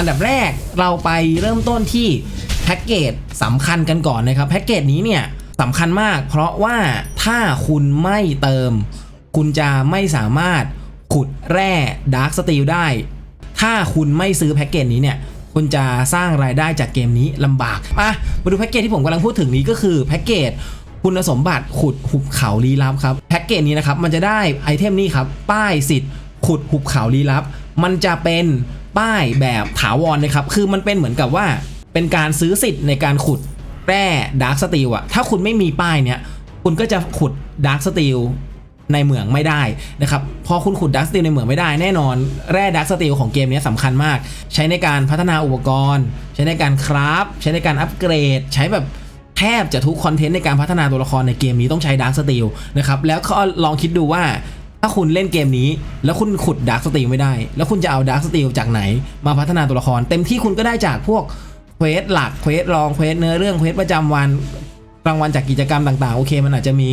อันดับแรกเราไปเริ่มต้นที่แพ็กเกจสำคัญกันก่อนนะครับแพ็กเกจนี้เนี่ยสำคัญมาก เพราะว่าถ้าคุณไม่เติม คุณจะไม่สามารถขุดแร่ดาร์ s สตีลได้ ถ้าคุณไม่ซื้อแพ็กเกจนี้เนี่ยคุณจะสร้างรายได้จากเกมนี้ลำบากมามาดูแพ็กเกจที่ผมกำลังพูดถึงนี้ก็คือแพ็กเกจคุณสมบัติขุดหุบเขาลี้ลับครับแพ็กเกจนี้นะครับมันจะได้ไอเทมนี้ครับป้ายสิทธิ์ขุดหุบเขาลี้ลับ มันจะเป็น ป้ายแบบถาวรนะครับ คือมันเป็นเหมือนกับว่าเป็นการซื้อสิทธิ์ในการขุดแร่ดาร์ s สตีลอะถ้าคุณไม่มีป้ายเนี่ยคุณก็จะขุดดาร์ s สตีลในเหมืองไม่ได้นะครับพอคุณขุดดักสตีลในเหมืองไม่ได้แน่นอน แร่ดักสตีลของเกมนี้สำคัญมาก ใช้ในการพัฒนาอุปกรณ์ ใช้ในการคราฟใช้ในการอัปเกรด ใช้แบบแทบจะทุกคอนเทนต์ในการพัฒนาตัวละครในเกมนี้ต้องใช้ดักสตีลนะครับแล้วก็ลองคิดดูว่า ถ้าคุณเล่นเกมนี้ แล้วคุณขุดดาร์กสตีลไม่ได้ แล้วคุณจะเอาดาร์กสตีลจากไหน มาพัฒนาตัวละคร เต็มที่คุณก็ได้จากพวกเควสหลักเควสรองเควสเนื้อเรื่องเควสประจำวันรางวัลจากกิจกรรมต่างๆ โอเค มันอาจจะมี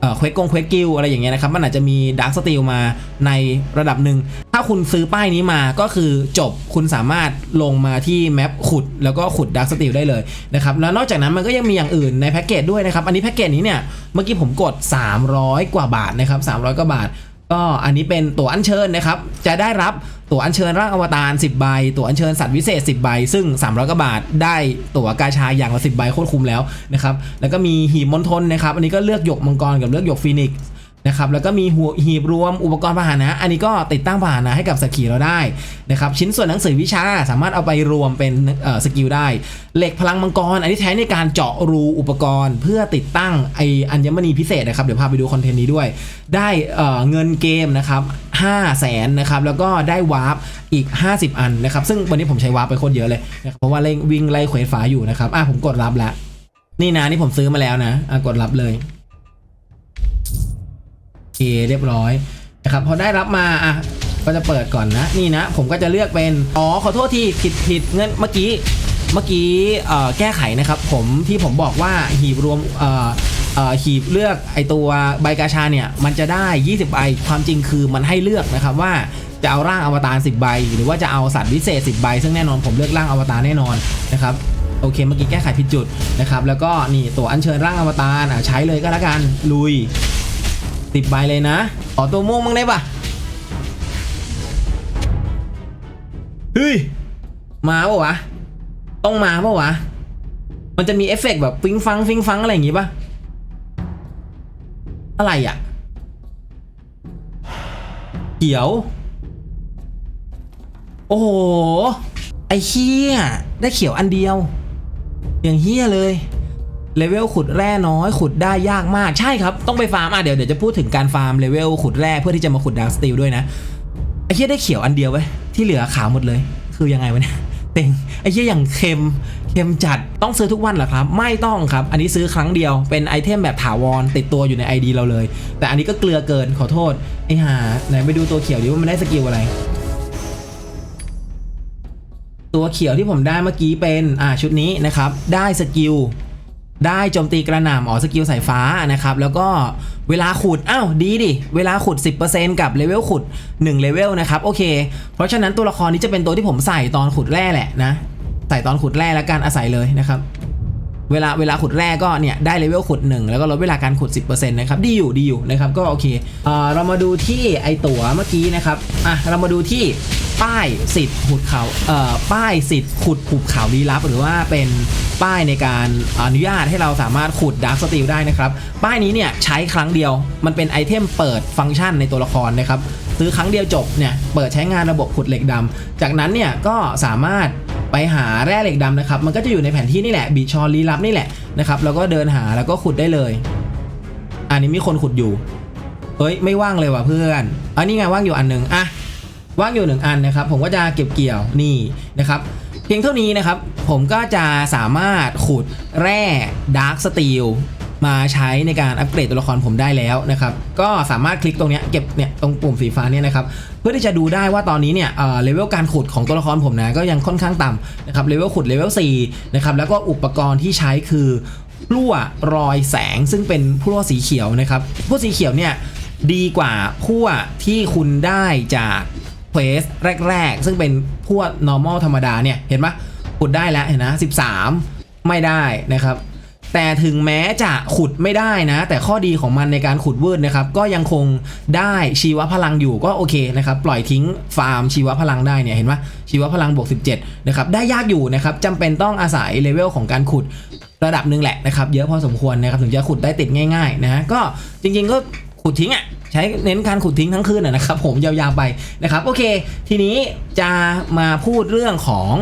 เอ่อเควสกงเควสกิลอะไรอย่างเงี้ยนะครับ มันอาจจะมีดาร์คสตีลมาในระดับหนึ่ง ถ้าคุณซื้อป้ายนี้มาก็คือจบคุณสามารถลงมาที่แมปขุด แล้วก็ขุดดาร์คสตีลได้เลยนะครับ แล้วนอกจากนั้นมันก็ยังมีอย่างอื่นในแพ็กเกจด้วยนะครับ อันนี้แพ็กเกจนี้เนี่ย เมื่อกี้ผมกด 300 กว่าบาทนะครับ300 กว่าบาท ก็อันนี้เป็นตั๋วอัญเชิญนะครับ จะได้รับตั๋วอัญเชิญร่างอวตาร 10 ใบ ตั๋วอัญเชิญสัตว์วิเศษ 10 ใบ ซึ่ง 300กว่าบาท ได้ตั๋วกาชาอย่างละ 10 ใบโคตรคุ้มแล้วนะครับ แล้วก็มีหีบมณฑลนะครับ อันนี้ก็เลือกหยกมังกรกับเลือกหยกฟีนิกซ์ นะครับแล้วก็มีหัวหีบรวมอุปกรณ์พาหนะ อันนี้ก็ติดตั้งพาหนะให้กับสกขีเราได้นะครับชิ้นส่วนหนังสือวิชาสามารถเอาไปรวมเป็นสกิลได้ เหล็กพลังมังกร อันนี้ใช้ในการเจาะรูอุปกรณ์ เพื่อติดตั้งไออัญมณีพิเศษนะครับเดี๋ยวพาไปดูคอนเทนต์นี้ด้วย ได้เเงินเกมนะครับ5แสนนะครับแล้วก็ได้วาร์ปอีก 50 อันนะครับซึ่งวันนี้ผมใช้วาร์ปไปโคตรเยอะเลยนะครับเพราะว่าเล่งวิ่งไล่เควสฝาอยู่นะครับอะผมกดรับแล้วนี่นะนี่ผมซื้อมาแล้วนะอะกดรับเลย เคเรียบร้อยนะครับพอได้รับมาอะก็จะเปิดก่อนนะนี่นะ ผมก็จะเลือกเป็นอ๋อขอโทษทีผิดผิดเงินเมื่อกี้เมื่อกี้แก้ไขนะครับผมที่ผมบอกว่าหีบรวมหีบเลือกไอตัวใบกาชาเนี่ยมันจะได้ 20ใบความจริงคือมันให้เลือกนะครับว่าจะเอาร่างอวตาร10 ใบ หรือว่าจะเอาสัตว์วิเศษ 10 ใบ ซึ่งแน่นอนผมเลือกร่างอวตารแน่นอนนะครับโอเคเมื่อกี้แก้ไขผิดจุดนะครับแล้วก็นี่ตัวอัญเชิญร่างอวตารใช้เลยก็แล้วกันลุย สิบใบเลยนะ ขอตัวม่วงมั้างได้ปะเฮ้ย มาปะวะ ต้องมาปะวะ มันจะมีเอฟเฟกต์แบบฟิงฟังฟิงฟังอะไรอย่างงี้ปะอะไรอะเขียว โอ้โห ไอ้เฮียได้เขียวอันเดียว อย่างเฮียเลย เลเวลขุดแร่น้อยขุดได้ยากมากใช่ครับ ต้องไปฟาร์มอะเดี๋ยวเดี๋ยวจะพูดถึงการฟาร์มเลเวลขุดแร่เพื่อที่จะมาขุดดาร์สตีลด้วยนะไอ้เหี้ยได้เขียวอันเดียวไว้ยที่เหลือขาวหมดเลย คือยังไงวะเนี่ยเต็งไอ้เหี้ยอย่างเค็มเค็มจัดต้องซื้อทุกวันเหรอครับ ไม่ต้องครับ อันนี้ซื้อครั้งเดียวเป็นไอเทมแบบถาวรติดตัวอยู่ใน ID เราเลย แต่อันนี้ก็เกลือเกินขอโทษไอ้ห่าไหนไปดูตัวเขียวดิว่ามันได้สกิลอะไรตัวเขียวที่ผมได้เมื่อกี้เป็น อ่าชุดนี้นะครับ ได้สกิล ได้โจมตีกระหน่ำอ๋อสกิลสายฟ้านะครับ แล้วก็เวลาขุด อ้าว ดีดิ เวลาขุด 10%กับเลเวลขุด1เลเวลนะครับ โอเค เพราะฉะนั้นตัวละครนี้จะเป็นตัวที่ผมใส่ตอนขุดแร่แหละนะ ใส่ตอนขุดแร่แล้วกันอาศัยเลยนะครับ เวลาเวลาขุดแร่ก็เนี่ยได้เลเวลขุด 1 แล้วก็ลดเวลาการขุด 10%นะครับดีอยู่ดีอยู่นะครับก็โอเคเอ่อเรามาดูที่ไอตั๋วเมื่อกี้นะครับอะเรามาดูที่ป้ายสิทธิ์ขุดเขาเอ่อป้ายสิทธิ์ขุดหุบเขาลี้ลับ หรือว่าเป็นป้ายในการอนุญาตให้เราสามารถขุดดาร์ s สตีลได้นะครับ ป้ายนี้เนี่ยใช้ครั้งเดียว มันเป็นไอเทมเปิดฟังก์ชันในตัวละครนะครับซื้อครั้งเดียวจบเนี่ยเปิดใช้งานระบบขุดเหล็กดำจากนั้นเนี่ยก็สามารถ ไปหาแร่เหล็กดำนะครับมันก็จะอยู่ในแผนที่นี่แหละบีชอลี้ลับนี่แหละนะครับแล้วก็เดินหาแล้วก็ขุดได้เลย อันนี้มีคนขุดอยู่เฮ้ยไม่ว่างเลยว่ะเพื่อนอันนี้ไงว่างอยู่อันหนึ่งอะว่างอยู่หนึ่งอันนะครับ ผมก็จะเก็บเกี่ยวนี่นะครับเพียงเท่านี้นะครับ ผมก็จะสามารถขุดแร่ดาร์กสตีล มาใช้ในการอัปเกรดตัวละครผมได้แล้วนะครับก็สามารถคลิกตรงนี้เก็บเนี่ยตรงปุ่มสีฟ้าเนี่ยนะครับเพื่อที่จะดูได้ว่าตอนนี้เนี่ยเอ่อเลเวลการขุดของตัวละครผมนะก็ยังค่อนข้างต่ำนะครับเลเวลขุดเลเวล4นะครับแล้วก็อุปกรณ์ที่ใช้คือพลั่วรอยแสงซึ่งเป็นพลั่วสีเขียวนะครับพลั่วสีเขียวเนี่ยดีกว่าพลั่วที่คุณได้จากเควสแรก ๆ ซึ่งเป็นพว normal ธรรมดาเนี่ยเห็นปะขุดได้แล้วเห็นนะ13 ไม่ได้นะครับ แต่ถึงแม้จะขุดไม่ได้นะ แต่ข้อดีของมันในการขุดเวืดนะครับ ก็ยังคงได้ชีวพลังอยู่ก็โอเคนะครับ ปล่อยทิ้งฟาร์มชีวพลังได้เนี่ยเห็นปะชีวพลังบวก 17 นะครับ ได้ยากอยู่นะครับจำเป็นต้องอาศัยเลเวลของการขุดระดับหนึ่งแหละนะครับ เยอะพอสมควรนะครับ ถึงจะขุดได้ติดง่ายๆนะฮะก็จริงๆก็ขุดทิ้งอะใช้เน้นการขุดทิ้งทั้งคืนอะนะครับ ผมยาวๆไปนะครับ โอเค ทีนี้จะมาพูดเรื่องของ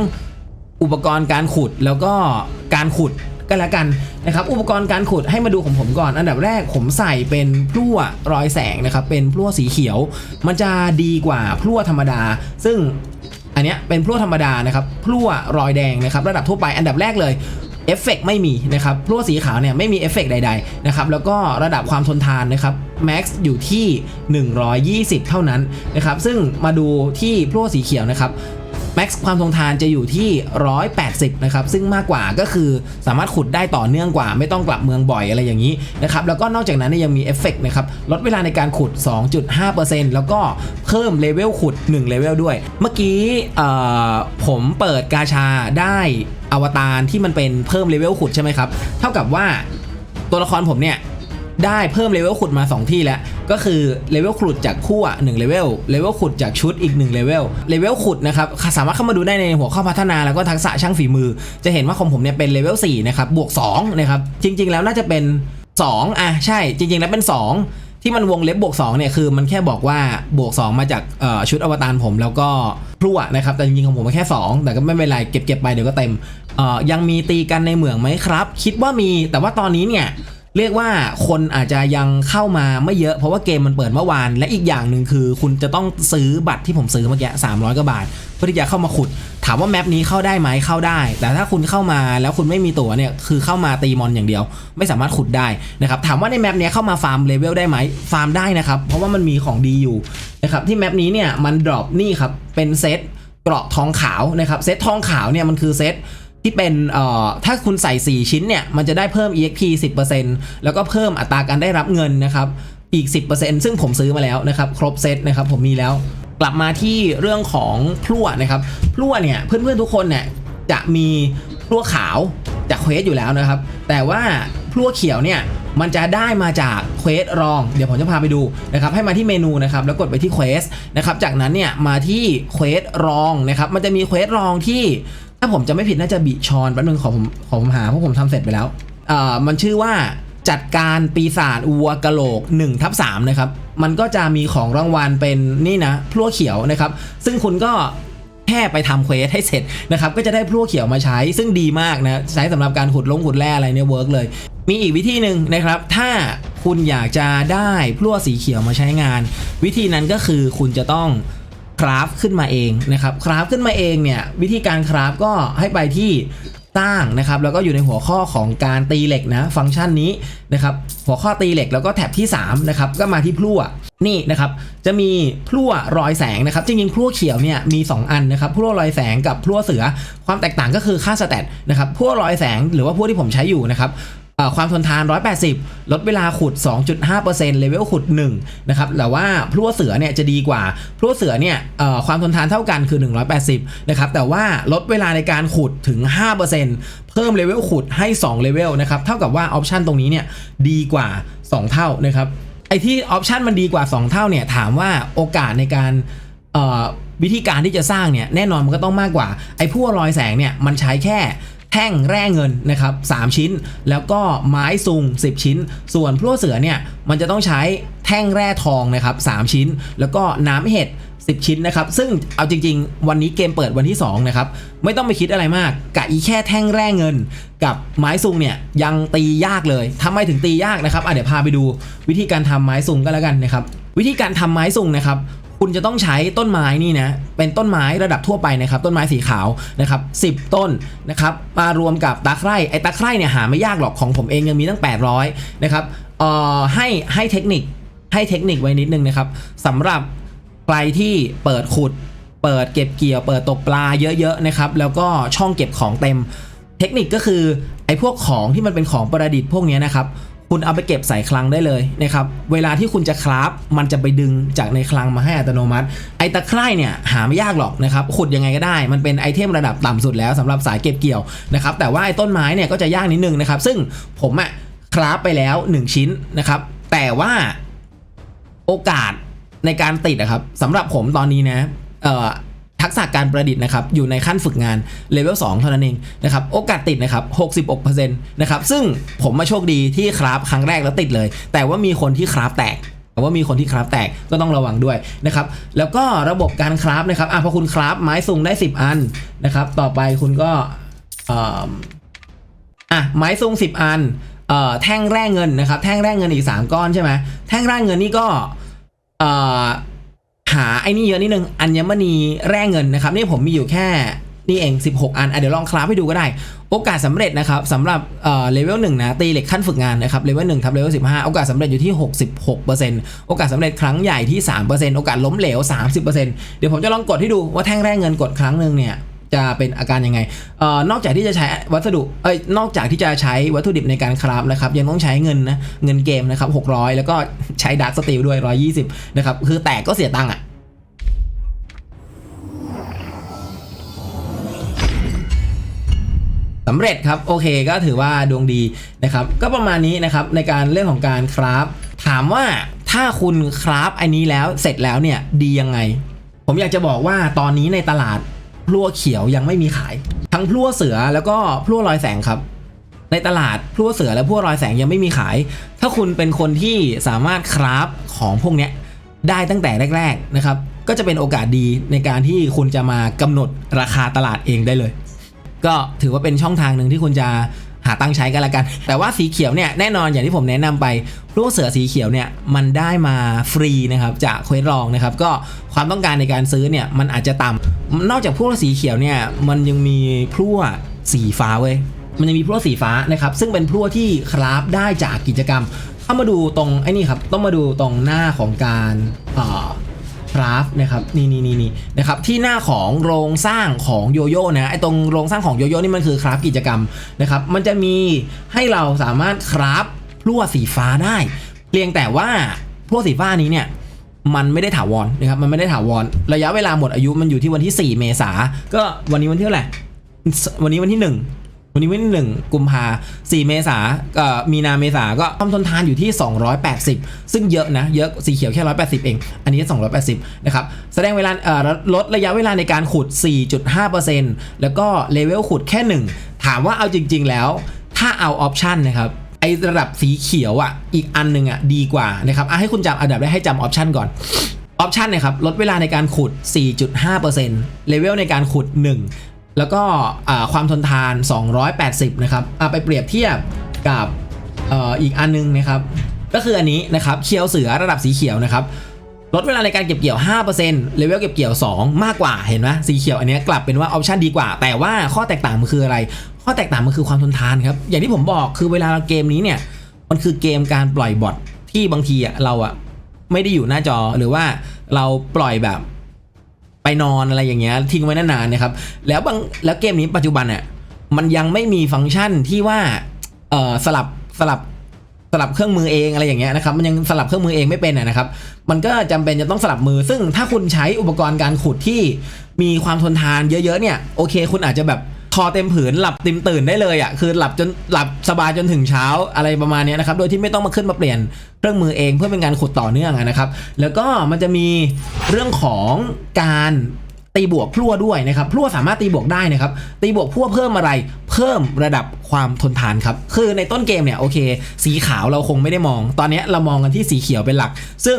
อุปกรณ์การขุดแล้วก็การขุด ก็แล้วกันนะครับอุปกรณ์การขุดให้มาดูของผมก่อน อันดับแรกผมใส่เป็นพลั่วรอยแสงนะครับเป็นพลั่วสีเขียว มันจะดีกว่าพลั่วธรรมดา ซึ่งอันเนี้ยเป็นพลั่วธรรมดานะครับพลั่วรอยแดงนะครับระดับทั่วไปอันดับแรกเลยเอฟเฟกไม่มีนะครับพลั่วสีขาวเนี่ยไม่มีเอฟเฟกใดๆนะครับแล้วก็ระดับความทนทานนะครับแม็กซ์อยู่ที่ 120 เท่านั้นนะครับซึ่งมาดูที่พลั่วสีเขียวนะครับ แม็กซ์ความทนทานจะอยู่ที่ 180 นะครับ ซึ่งมากกว่าก็คือสามารถขุดได้ต่อเนื่องกว่า ไม่ต้องกลับเมืองบ่อยอะไรอย่างนี้นะครับ แล้วก็นอกจากนั้นยังมีเอฟเฟกต์นะครับ ลดเวลาในการขุด 2.5%แล้วก็เพิ่มเลเวลขุด1เลเวลด้วย เมื่อกี้ผมเปิดกาชาได้อวตารที่มันเป็นเพิ่มเลเวลขุดใช่ไหมครับ เท่ากับว่าตัวละครผมเนี่ย ได้เพิ่มเลเวลขุดมา 2 ที่แล้ว ก็คือเลเวลขุดจากคู่อะ1เลเวลเลเวลขุดจากชุดอีก1เลเวลเลเวลขุดนะครับสามารถเข้ามาดูได้ในหัวข้อพัฒนาแล้วก็ทักษะช่างฝีมือ จะเห็นว่าของผมเนี่ยเป็นเลเวล4นะครับบวก2นะครับจริง ๆ แล้วน่าจะเป็น 2อะใช่จริง ๆ แล้วเป็น 2 ที่มันวงเล็บบวก2เนี่ยคือมันแค่บอกว่าบวก 2 มาจากชุดอวตารผมแล้วก็พลั่วนะครับแต่จริงๆของผมมันแค่ 2 แต่ก็ไม่เป็นไรเก็บเก็บไปเดี๋ยวก็เต็มยังมีตีกันในเหมืองไหมครับ คิดว่ามีแต่ว่าตอนนี้เนี่ย เรียกว่าคนอาจจะยังเข้ามาไม่เยอะเพราะว่าเกมมันเปิดเมื่อวาน และอีกอย่างหนึ่งคือ คุณจะต้องซื้อบัตรที่ผมซื้อเมื่อกี้300กว่าบาท เพื่อที่จะเข้ามาขุด ถามว่าแมปนี้เข้าได้ไหมเข้าได้ แต่ถ้าคุณเข้ามาแล้วคุณไม่มีตั๋วเนี่ยคือเข้ามาตีมอนอย่างเดียว ไม่สามารถขุดได้นะครับถามว่าในแมปนี้เข้ามาฟาร์มเลเวลได้ไหมฟาร์มได้นะครับเพราะว่ามันมีของดีอยู่นะครับที่แมปนี้เนี่ยมันดรอปนี่ครับเป็นเซตเกราะทองขาวนะครับเซตทองขาวเนี่ยมันคือเซต ที่เป็นเอ่อถ้าคุณใส่ 4 ชิ้นเนี่ย มันจะได้เพิ่ม EXP 10%แล้วก็เพื่มอัตราการได้รับเงินนะครับอีก 10%ซึ่งผมซื้อมาแล้วนะครับ ครบเซตนะครับผมมีแล้ว กลับมาที่เรื่องของพลั่วนะครับพลั่วเนี่ยเพื่อนๆทุกคนเนี่ยจะมีพลั่วขาวจากเควสอยู่แล้วนะครับ แต่ว่าพลั่วเขียวเนี่ยมันจะได้มาจากเควสรอง เดี๋ยวผมจะพาไปดูนะครับ ให้มาที่เมนูนะครับ แล้วกดไปที่เควสนะครับ จากนั้นเนี่ยมาที่เควสรองนะครับ มันจะมีเควสรองที่าผมจะไม่ผิดน่าจะบิชอนแป๊บนึงขอผมขอผมหาเพราะผมทำเสร็จไปแล้วเอ่อมันชื่อว่าจัดการปีศาจวัวกะโหลก1ทับ3นะครับ มันก็จะมีของรางวัลเป็นนี่นะพลั่วเขียวนะครับ ซึ่งคุณก็แค่ไปทำเควสให้เสร็จนะครับ ก็จะได้พลั่วเขียวมาใช้ ซึ่งดีมากนะ ใช้สำหรับการขุดลงขุดแร่อะไรเนี่ยเวิร์กเลย มีอีกวิธีหนึ่งนะครับ ถ้าคุณอยากจะได้พลั่วสีเขียวมาใช้งาน วิธีนั้นก็คือคุณจะต้อง คราฟขึ้นมาเองนะครับคราฟขึ้นมาเองเนี่ยวิธีการคราฟก็ให้ไปที่สร้างนะครับแล้วก็อยู่ในหัวข้อของการตีเหล็กนะฟังก์ชันนี้นะครับหัวข้อตีเหล็กแล้วก็แท็บที่3นะครับก็มาที่พลั่วนี่นะครับจะมีพลั่วรอยแสงนะครับจริงๆพลั่วเขียวเนี่ยมี 2 อันนะครับพลั่วรอยแสงกับพลั่วเสือความแตกต่างก็คือค่าสแตทนะครับพลั่วรอยแสงหรือว่าพลั่วที่ผมใช้อยู่นะครับ ความทนทาน 180 ลดเวลาขุด 2.5%เลเวลขุด1นะครับแต่ว่าพลั่วเสือเนี่ยจะดีกว่าพลั่วเสือเนี่ยความทนทานเท่ากันคือ 180 นะครับ แต่ว่าลดเวลาในการขุดถึง 5%เพิ่มเลเวลขุดให้ 2 เลเวลนะครับ เท่ากับว่าออปชันตรงนี้เนี่ยดีกว่า 2 เท่านะครับไอที่ออปชันมันดีกว่า 2 เท่าเนี่ยถามว่าโอกาสในการวิธีการที่จะสร้างเนี่ยแน่นอนมันก็ต้องมากกว่าไอ้พวกรอยแสงเนี่ยมันใช้แค่ แท่งแร่เงินนะครับ3ชิ้น แล้วก็ไม้ซุง 10 ชิ้น ส่วนพลั่วเสือเนี่ยมันจะต้องใช้แท่งแร่ทองนะครับ3ชิ้น แล้วก็น้ำเห็ด10 ชิ้นนะครับ ซึ่งเอาจริง ๆ วันนี้เกมเปิดวันที่ 2 นะครับ ไม่ต้องไปคิดอะไรมากกะอีแค่แท่งแร่เงิน กับไม้ซุงเนี่ยยังตียากเลยทำไมถึงตียากนะครับอะเดี๋ยวพาไปดูวิธีการทำไม้ซุงก็แล้วกันนะครับ วิธีการทำไม้ซุงนะครับ คุณจะต้องใช้ต้นไม้นี่นะเป็นต้นไม้ระดับทั่วไปนะครับต้นไม้สีขาวนะครับ10 ต้นนะครับมารวมกับตะไคร่ไอ้ตะไคร่เนี่ยหาไม่ยากหรอกของผมเองยังมีตั้ง 800นะครับเอ่อให้ให้เทคนิคให้เทคนิคไว้นิดนึงนะครับสำหรับใครที่เปิดขุด เปิดเก็บเกี่ยว เปิดตกปลาเยอะๆนะครับแล้วก็ช่องเก็บของเต็ม เทคนิคก็คือไอ้พวกของที่มันเป็นของประดิษฐ์พวกนี้นะครับ คุณเอาไปเก็บใส่คลังได้เลยนะครับ เวลาที่คุณจะคราฟมันจะไปดึงจากในคลังมาให้อัตโนมัติ ไอตะไคร่เนี่ยหาไม่ยากหรอกนะครับ ขุดยังไงก็ได้ มันเป็นไอเทมระดับต่ำสุดแล้วสำหรับสายเก็บเกี่ยวนะครับ แต่ว่าไอต้นไม้เนี่ยก็จะยากนิดนึงนะครับ ซึ่งผมอะคราฟไปแล้ว 1 ชิ้นนะครับ แต่ว่าโอกาสในการติดอะครับสำหรับผมตอนนี้นะเอ่อ ทักษะการประดิษฐ์นะครับอยู่ในขั้นฝึกงานเลเวล2เท่านั้นเองนะครับโอกาสติดนะครับ66%นะครับซึ่งผมมาโชคดีที่คราฟครั้งแรกแล้วติดเลย แต่ว่ามีคนที่คราฟแตกแต่ว่ามีคนที่คราฟแตกก็ต้องระวังด้วยนะครับแล้วก็ระบบการคราฟนะครับอะพอคุณคราฟไม้ซุงได้ 10 อันนะครับต่อไปคุณก็อ่ออะไม้ซุง10 อันเอ่อแท่งแร่เงินนะครับแท่งแร่เงินอีก 3 ก้อนใช่ไหมแท่งแร่เงินนี่ก็เอ่อ หาไอ้นี่เยอะนิดนึงอัญมณีแร่เงินนะครับนี่ผมมีอยู่แค่นี่เอง 16 อันอเดี๋ยวลองคราฟให้ดูก็ได้ โอกาสสำเร็จนะครับสำหรับเอ่อเลเวลหนึ่งนะตีเหล็กขั้นฝึกงานนะครับเลเวลหนึ่งทับเลเวลสิบห้าโอกาสสำเร็จอยู่ที่ 66%โอกาสสำเร็จครั้งใหญ่ที่ 3%โอกาสล้มเหลว 30%เดี๋ยวผมจะลองกดให้ดูว่าแท่งแร่เงินกดครั้งหนึ่งเนี่ย จะเป็นอาการยังไงเอ่อนอกจากที่จะใช้วัสดุเอ้ยนอกจากที่จะใช้วัตถุดิบในการคราฟนะครับยังต้องใช้เงินนะเงินเกมนะครับ600 แล้วก็ใช้ดาร์กสตีลด้วย 120 นะครับ คือแตกก็เสียตังค์อะสำเร็จครับ โอเคก็ถือว่าดวงดีนะครับ ก็ประมาณนี้นะครับในการเรื่องของการคราฟถามว่าถ้าคุณคราฟอันนี้แล้วเสร็จแล้วเนี่ยดียังไง ผมอยากจะบอกว่าตอนนี้ในตลาด พลั่วเขียวยังไม่มีขาย ทั้งพลั่วเสือแล้วก็พลั่วรอยแสงครับ ในตลาดพลั่วเสือและพลั่วรอยแสงยังไม่มีขาย ถ้าคุณเป็นคนที่สามารถคราฟของพวกเนี้ยได้ตั้งแต่แรก ๆนะครับ ก็จะเป็นโอกาสดีในการที่คุณจะมากำหนดราคาตลาดเองได้เลย ก็ถือว่าเป็นช่องทางหนึ่งที่คุณจะ หาตังใช้กันละกัน แต่ว่าสีเขียวเนี่ยแน่นอนอย่างที่ผมแนะนำไปพวกเสือสีเขียวเนี่ยมันได้มาฟรีนะครับจากเควสลองนะครับก็ความต้องการในการซื้อเนี่ยมันอาจจะต่ำนอกจากพวกสีเขียวเนี่ยมันยังมีพลั่วสีฟ้าเว้ยมันยังมีพลั่วสีฟ้านะครับซึ่งเป็นพลั่วที่คราฟได้จากกิจกรรมเข้ามาดูตรงไอ้นี่ครับต้องมาดูตรงหน้าของการ คราฟนะครับนี่นี่นี่นี่นะครับที่หน้าของโรงสร้างของโยโย่นะไอตรงโรงสร้างของโยโย่นี่มันคือคราฟกิจกรรมนะครับมันจะมีให้เราสามารถคราฟพลั่วสีฟ้าได้เพียงแต่ว่าพลั่วสีฟ้านี้เนี่ยมันไม่ได้ถาวรนะครับมันไม่ได้ถาวรระยะเวลาหมดอายุมันอยู่ที่วันที่ 4 เมษาก็วันนี้วันที่เท่าไหร่วันนี้วันที่ 1 วันนี้วันที่หนึ่งกุมภาสี่เมษาเอ่อมีนาเมษาก็ความทนทานอยู่ที่ 280 ซึ่งเยอะนะ เยอะสีเขียวแค่ 180 เอง อันนี้ 280 นะครับ แสดงเวลาเอ่อลดระยะเวลาในการขุด 4.5%แล้วก็เลเวลขุดแค่ 1 ถามว่าเอาจริง ๆ แล้ว ถ้าเอาออปชันนะครับไอระดับสีเขียวอะอีกอันหนึ่งอะดีกว่านะครับอะให้คุณจำอันดับได้ให้จำออปชันก่อนออปชันนะครับลดเวลาในการขุด 4.5%เลเวลในการขุด 1 แล้วก็ความทนทาน 280 นะครับอะไปเปรียบเทียบกับอ,อีกอันนึงนะครับ ก็คืออันนี้นะครับเคียวเสือระดับสีเขียวนะครับลดเวลาในการเก็บเกี่ยว 5%เลเวลเก็บเกี่ยว 2 มากกว่า เห็นไหมสีเขียวอันนี้กลับเป็นว่าออปชันดีกว่า แต่ว่าข้อแตกต่างมันคืออะไร ข้อแตกต่างมันคือความทนทานครับ อย่างที่ผมบอกคือเวลาเราเกมนี้เนี่ย มันคือเกมการปล่อยบอทที่บางทีอะเราอะไม่ได้อยู่หน้าจอหรือว่าเราปล่อยแบบ ไปนอนอะไรอย่างเงี้ยทิ้งไว้นานๆนะครับแล้วบางแล้วเกมนี้ปัจจุบันอะมันยังไม่มีฟังก์ชันที่ว่าเออสลับสลับสลับเครื่องมือเองอะไรอย่างเงี้ยนะครับมันยังสลับเครื่องมือเองไม่เป็นอะนะครับ มันก็จำเป็นจะต้องสลับมือ ซึ่งถ้าคุณใช้อุปกรณ์การขุดที่มีความทนทานเยอะๆเนี่ยโอเค คุณอาจจะแบบ คอเต็มผืนหลับติมตื่นได้เลยอะคือหลับจนหลับสบายจนถึงเช้าอะไรประมาณนี้นะครับโดยที่ไม่ต้องมาขึ้นมาเปลี่ยนเครื่องมือเองเพื่อเป็นการขุดต่อเนื่องนะครับ แล้วก็มันจะมีเรื่องของการ ตีบวกพลั่วด้วยนะครับพลั่วสามารถตีบวกได้นะครับตีบวกพลั่วเพิ่มอะไร เพิ่มระดับความทนทานครับคือในต้นเกมเนี่ยโอเค สีขาวเราคงไม่ได้มอง ตอนนี้เรามองกันที่สีเขียวเป็นหลัก ซึ่ง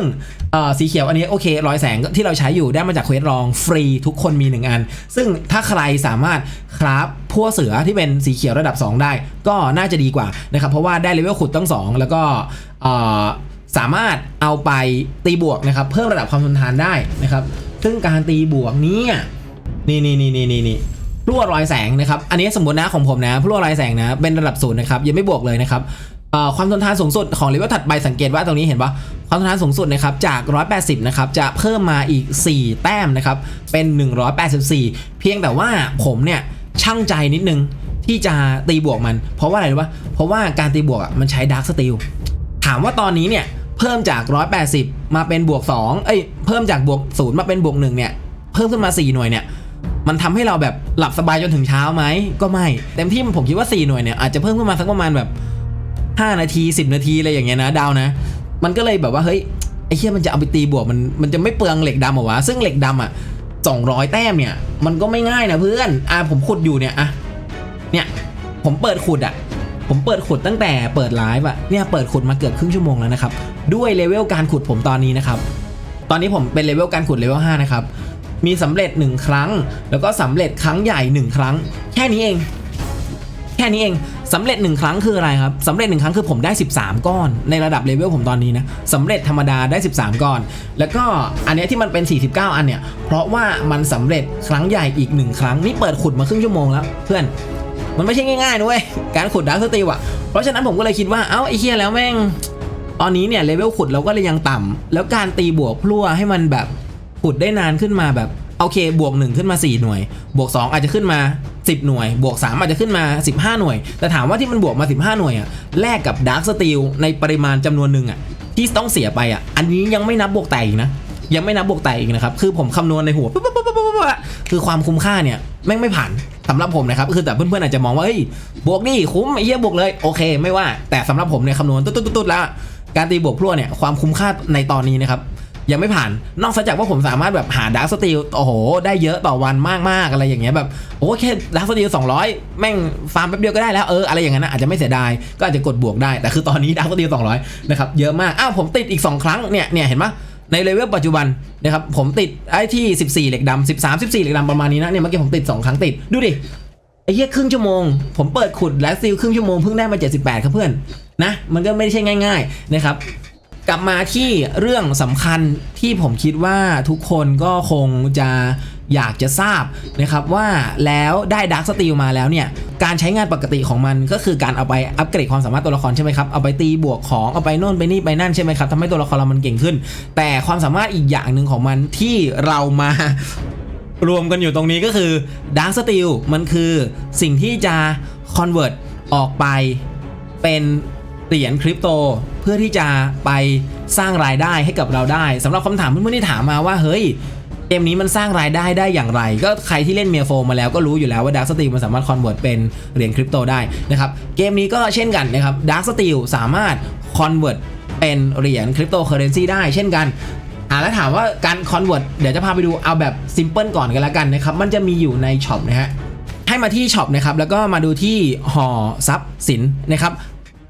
เอ่อสีเขียวอันนี้โอเครอยแสงที่เราใช้อยู่ได้มาจากเควสลองฟรีทุกคนมีหนึ่งอัน ซึ่งถ้าใครสามารถคราฟพั่วเสือที่เป็นสีเขียวระดับ 2 ได้ ก็น่าจะดีกว่านะครับเพราะว่าได้เลเวลขุดตั้ง 2 แล้วก็เอ่อสามารถเอาไปตีบวกนะครับเพิ่มระดับความทนทานได้นะครับ ซึ่งการตีบวกนี้นี่นี่นี่นี่นี่นี่พลั่วรอยแสงนะครับ อันนี้สมมตินะของผมนะพลั่วรอยแสงนะ เป็นระดับศูนย์นะครับยังไม่บวกเลยนะครับความทนทานสูงสุดของเลเวลถัดไปสังเกตว่าตรงนี้เห็นปะความทนทานสูงสุดนะครับจาก 180 นะครับจะเพิ่มมาอีก 4 แต้มนะครับเป็น 184 เพียงแต่ว่าผมเนี่ยช่างใจนิดนึงที่จะตีบวกมัน เพราะว่าอะไรรู้ปะเพราะว่าการตีบวกอะมันใช้ดาร์ s สตีลถามว่าตอนนี้เนี่ย เพิ่มจาก 180 มาเป็นบวก 2 เอ้ย เพิ่มจากบวก 0 มาเป็นบวก 1 เนี่ย เพิ่มขึ้นมา 4 หน่วยเนี่ย มันทำให้เราแบบหลับสบายจนถึงเช้าไหม ก็ไม่ เต็มที่ผมคิดว่า 4 หน่วยเนี่ย อาจจะเพิ่มขึ้นมาสักประมาณแบบ 5 นาที 10 นาทีอะไรอย่างเงี้ยนะดาวนะ มันก็เลยแบบว่าเฮ้ยไอ้เหี้ยมันจะเอาไปตีบวกมันมันจะไม่เปลืองเหล็กดำหรอวะซึ่งเหล็กดำอะ200 แต้มเนี่ย มันก็ไม่ง่ายนะเพื่อน อะผมขุดอยู่เนี่ยอะเนี่ยผมเปิดขุดอะ ผมเปิดขุดตั้งแต่เปิดไลฟ์อะเนี่ยเปิดขุดมาเกือบครึ่งชั่วโมงแล้วนะครับ ด้วยเลเวลการขุดผมตอนนี้นะครับ ตอนนี้ผมเป็นเลเวลการขุดเลเวล5นะครับ มีสำเร็จ 1 ครั้ง แล้วก็สำเร็จครั้งใหญ่ 1 ครั้ง แค่นี้เอง แค่นี้เองสำเร็จ 1 ครั้งคืออะไรครับสำเร็จ 1 ครั้งคือผมได้ 13 ก้อน ในระดับเลเวลผมตอนนี้นะสำเร็จธรรมดาได้ 13 ก้อน แล้วก็อันนี้ที่มันเป็น 49 อันเนี่ย เพราะว่ามันสำเร็จครั้งใหญ่อีก 1 ครั้ง นี่เปิดขุดมาครึ่งชั่วโมงแล้วเพื่อน มันไม่ใช่ง่ายๆนะเว้ยการขุดดาร์คสตีลอะเพราะฉะนั้นผมก็เลยคิดว่าเอ้าไอ้เฮียแล้วแม่งตอนนี้เนี่ยเลเวลขุดเราก็เลยยังต่ำแล้วการตีบวกพลั่วให้มันแบบขุดได้นานขึ้นมาแบบโอเคบวก 1 ขึ้นมา 4 หน่วย บวก 2 อาจจะขึ้นมา 10 หน่วย บวก 3 อาจจะขึ้นมา 15 หน่วย แต่ถามว่าที่มันบวกมา 15 หน่วยอะแลกกับดาร์คสตีลในปริมาณจำนวนหนึ่งอะที่ต้องเสียไปอะอันนี้ยังไม่นับบวกแตกอีกนะยังไม่นับบวกแตกอีกนะครับคือผมคำนวณในหัวปุ๊บปุ๊บปุ๊บปุ๊บคือความคุ้มค่าเนี่ยแม่งไม่ผ่าน สำหรับผมนะครับคือแต่เพื่อนๆอาจจะมองว่าเฮ้ยบวกนี่คุ้มไอ้เหี้ยบวกเลยโอเค ไม่ว่าแต่สำหรับผมเนี่ยคำนวณตุ๊ดตุ๊ดตุ๊ดแล้วการตีบวกพลั่วเนี่ยความคุ้มค่าในตอนนี้นะครับยังไม่ผ่านนอกจากว่าผมสามารถแบบหาดาร์คสตีลโอ้โห ได้เยอะต่อวันมากๆอะไรอย่างเงี้ยแบบโอ้แค่ดาร์คสตีล200แม่งฟาร์มแป๊บเดียวก็ได้แล้วเอออะไรอย่างนั้นนะอาจจะไม่เสียดายก็อาจจะกดบวกได้แต่คือตอนนี้ดาร์คสตีล200นะครับเยอะมากอ้าวผมติดอีก 2 ครั้งเนี่ยเนี่ยเห็นไหม ในเลเวลปัจจุบันนะครับผมติดไอ้ที่ 14 เหล็กดำ13 14 เหล็กดำประมาณนี้นะเนี่ยเมื่อกี้ผมติด 2 ครั้งติดดูดิไอ้เหี้ยครึ่งชั่วโมง ผมเปิดขุดและซีลครึ่งชั่วโมงเพิ่งได้มา 78 ครับเพื่อนนะมันก็ไม่ใช่ง่าย ๆนะครับ กลับมาที่เรื่องสำคัญที่ผมคิดว่าทุกคนก็คงจะ อยากจะทราบนะครับว่าแล้วได้ดักสตีลมาแล้วเนี่ยการใช้งานปกติของมันก็คือการเอาไปอัปเกรดความสามารถตัวละครใช่ไหมครับเอาไปตีบวกของเอาไปโน่นไปนี่ไปนั่นใช่ไหมครับทำให้ตัวละครเรามันเก่งขึ้น แต่ความสามารถอีกอย่างหนึ่งของมันที่เรามารวมกันอยู่ตรงนี้ก็คือ Dark Steel มันคือสิ่งที่จะ convert ออกไปเป็นเหรียญคริปโตเพื่อที่จะไปสร้างรายได้ให้กับเราได้สำหรับคำถามเพื่อนๆที่ถามมาว่าเฮ้ย เกมนี้มันสร้างรายได้ได้อย่างไร ก็ใครที่เล่นเมียโฟมาแล้วก็รู้อยู่แล้วว่า Dark Steel มันสามารถ convert เป็นเหรียญคริปโตได้นะครับเกมนี้ก็เช่นกันนะครับ Dark Steel สามารถ convert เป็นเหรียญคริปโตเคอเรนซีได้เช่นกันอ่าแล้วถามว่าการ convert เดี๋ยวจะพาไปดูเอาแบบ simple ก่อนกันล้วกันนะครับมันจะมีอยู่ในช็อปนะฮะให้มาที่ช็อปนะครับแล้วก็มาดูที่ห่อทรัพย์สินนะครับ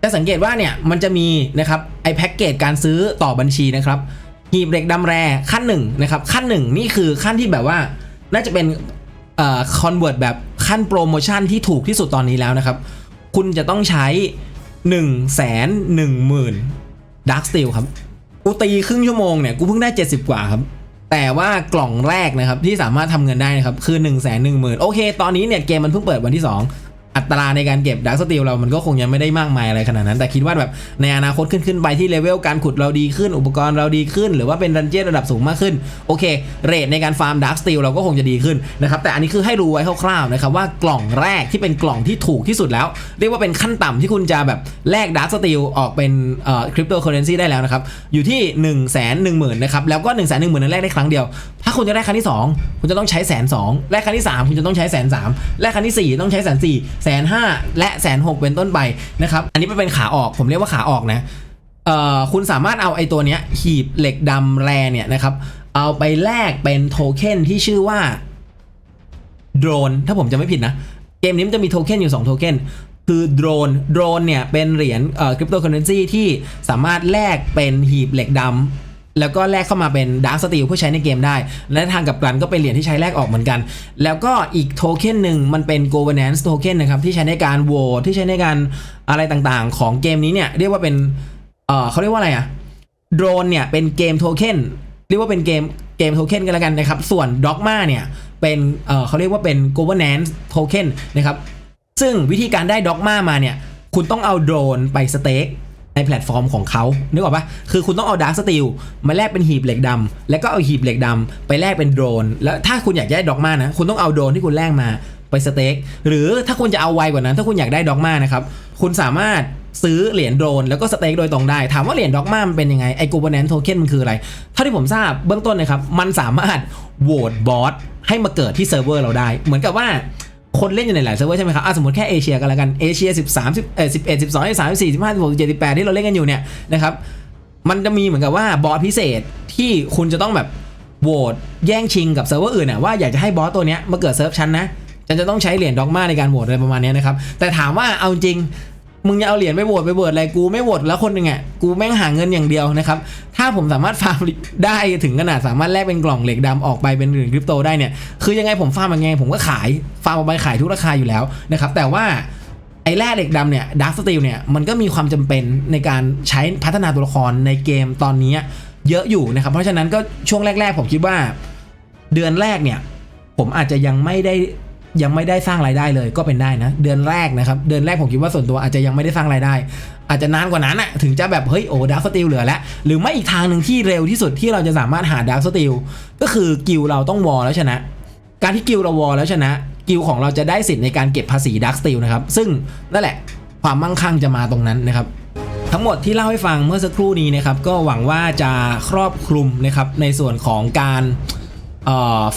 จะสังเกตว่าเนี่ยมันจะมีนะครับไอแพ็กเกจการซื้อต่อบัญชีนะครับ หีบเหล็กดำแรขั้นหนึ่งนะครับขั้นหนึ่งนี่คือขั้นที่แบบว่าน่าจะเป็นเอ่อ convert แบบขั้นโปรโมชั่นที่ถูกที่สุดตอนนี้แล้วนะครับ คุณจะต้องใช้1นึ่งแสนหนึ่งหมื่นดาร์คสตีลครับกูตีครึ่งชั่วโมงเนี่ยกูเพิ่งได้ 70 กว่าครับ แต่ว่ากล่องแรกนะครับที่สามารถทำเงินได้นะครับคือ1 1 0 0 0 0โอเค ตอนนี้เนี่ยเกมมันเพิ่งเปิดวันที่ 2 อัตราในการเก็บดักสตีลเรามันก็คงยังไม่ได้มากมายอะไรขนาดนั้น แต่คิดว่าแบบในอนาคตขึ้นขึ้นไปที่เลเวลการขุดเราดีขึ้น อุปกรณ์เราดีขึ้น หรือว่าเป็นดันเจี้ยนระดับสูงมากขึ้น โอเค เรทในการฟาร์มดักสตีลเราก็คงจะดีขึ้นนะครับแต่อันนี้คือให้รู้ไว้คร่าวๆนะครับว่ากล่องแรกที่เป็นกล่องที่ถูกที่สุดแล้ว เรียกว่าเป็นขั้นต่ำที่คุณจะแบบแลกดักสตีลออกเป็นเอ่อคริปโตเคอเรนซีได้แล้วนะครับอยู่ที่1นึ่งแสนหนึ่งหมื่นนะครับแล้วก็1นึ่งแสนหนึ่งหมื่นนั้นแลกได้ครั้งเดียว ถ้าคุณจะได้ครั้งที่ 2 คุณจะต้องใช้แสนสองแลกครั้งที่ 3 คุณจะต้องใช้แสนสามแลกครั้งที่ 4 ต้องใช้แสนสี่สนห้าและแสนหกเป็นต้นไปนะครับ อันนี้มันเป็นขาออกผมเรียกว่าขาออกนะเอ่อคุณสามารถเอาไอ้ตัวเนี้ยหีบเหล็กดำแรเนี่ยนะครับ เอาไปแลกเป็นโทเค็นที่ชื่อว่าโดรนถ้าผมจะไม่ผิดนะ เกมนี้มันจะมีโทเค็นอยู่ 2 โทเค็นคือโดรนโดรนเนี่ยเป็นเหรียญเอ่อคริปโตเคอเรนซีที่สามารถแลกเป็นหีบเหล็กดำ แล้วก็แลกเข้ามาเป็นดาร์ s สตีลเพื่อใช้ในเกมได้ และทางกับกันก็เป็นเหรียญที่ใช้แลกออกเหมือนกัน แล้วก็อีกโทเค็นหนึ่งมันเป็น governance token นะครับที่ใช้ในการโหวตที่ใช้ในการอะไรต่างๆ ของเกมนี้เนี่ยเรียกว่าเป็นเออเขาเรียกว่าอะไรอะโดรนเนี่ยเป็นเกมโทเค็นเรียกว่าเป็นเกมเกมโทเค็นกันแล้วกันนะครับ ส่วนด็อกมาเนี่ยเป็นเออเขาเรียกว่าเป็น governance token นะครับซึ่งวิธีการได้ด็อกมามาเนี่ยคุณต้องเอาโดรนไปสเต็ก ในแพลตฟอร์มของเขานึกออกปะคือคุณต้องเอาดาร์ s สตีลมาแลกเป็นหีบเหล็กดำแล้วก็เอาหีบเหล็กดำไปแลกเป็นโดรน แล้วถ้าคุณอยากได้ด็อกมานะ คุณต้องเอาโดรนที่คุณแลกมาไปสเต็กหรือถ้าคุณจะเอาไวกว่านั้น ถ้าคุณอยากได้ด็อกมานะครับ คุณสามารถซื้อเหรียญโดรนแล้วก็สเต็กโดยตรงได้ ถามว่าเหรียญด็อกมามันเป็นยังไง ไอ้กูบ e นแนนโทเค็นมันคืออะไร เท่าที่ผมทราบเบื้องต้นนะครับ มันสามารถโหวตบอสให้มาเกิดที่เซิร์ฟเวอร์เราได้ เหมือนกับว่า คนเล่นอยู่ในหลายเซิร์ฟเวอร์ใช่ไหมครับอะสมมติแค่เอเชียกันละกันเอเชีย13 10เอ่อ11 12 13 14 15 16 17 18ที่เราเล่นกันอยู่เนี่ยนะครับมันจะมีเหมือนกับว่าบอสพิเศษที่คุณจะต้องแบบโหวตแย่งชิงกับเซิร์ฟเวอร์อื่นน่ะว่าอยากจะให้บอสตัวเนี้ยมาเกิดเซิร์ฟชั้นนะฉันจะต้องใช้เหรียญด็อกมาในการโหวตอะไรประมาณนี้นะครับแต่ถามว่าเอาจริง มึงจะเอาเหรียญไปโหวตไปโหวตอะไรกูไม่โหวตแล้วคนหนึ่งอะกูแม่งหาเงินอย่างเดียวนะครับถ้าผมสามารถฟาร์มได้ถึงขนาดสามารถแลกเป็นกล่องเหล็กดำออกไปเป็นเหรียญคริปโตได้เนี่ยคือยังไงผมฟาร์มยังไงผมก็ขายฟาร์มออกไปขายทุกราคาอยู่แล้วนะครับแต่ว่าไอ้แร่เหล็กดำเนี่ยดาร์สตีลเนี่ยมันก็มีความจำเป็นในการใช้พัฒนาตัวละครในเกมตอนนี้เยอะอยู่นะครับ เพราะฉะนั้นก็ช่วงแรก ๆ ผมคิดว่า เดือนแรกเนี่ย ผมอาจจะยังไม่ได้ ยังไม่ได้สร้างรายได้เลยก็เป็นได้นะ เดือนแรกนะครับเดือนแรกผมคิดว่าส่วนตัวอาจจะยังไม่ได้สร้างรายได้ อาจจะนานกว่านั้นอะถึงจะแบบเฮ้ยโอ้ดาร์สตีลเหลือแล้วหรือไม่อีกทางหนึ่งที่เร็วที่สุดที่เราจะสามารถหาดาร์สตีลก็คือกิลเราต้องวอลแล้วชนะ การที่กิลเราวอลแล้วชนะ กิลของเราจะได้สิทธิ์ในการเก็บภาษีดักสตีลนะครับซึ่งนั่นแหละความมั่งคั่งจะมาตรงนั้นนะครับทั้งหมดที่เล่าให้ฟังเมื่อสักครู่นี้นะครับก็หวังว่าจะครอบคลุมนะครับในส่วนของการ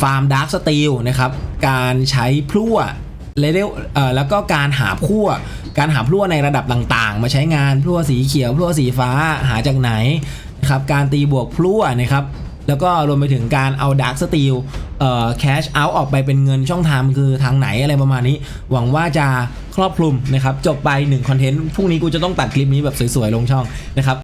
ฟาร์มดาร์ s สตีลนะครับ การใช้พลั่วเลเวลเอ่อแล้วก็การหาพลั่ว การหาพลั่วในระดับต่างๆ มาใช้งานพลั่วสีเขียวพลั่วสีฟ้าหาจากไหนนะครับการตีบวกพลั่วนะครับแล้วก็รวมไปถึงการเอาดาร์ s สตีลเอ่อแคชเอาออกไปเป็นเงินช่องทางคือทางไหนอะไรประมาณนี้ หวังว่าจะครอบคลุมนะครับ จบไป1คอนเทนต์พรุ่งนี้กูจะต้องตัดคลิปนี้แบบสวยๆ ลงช่องนะครับ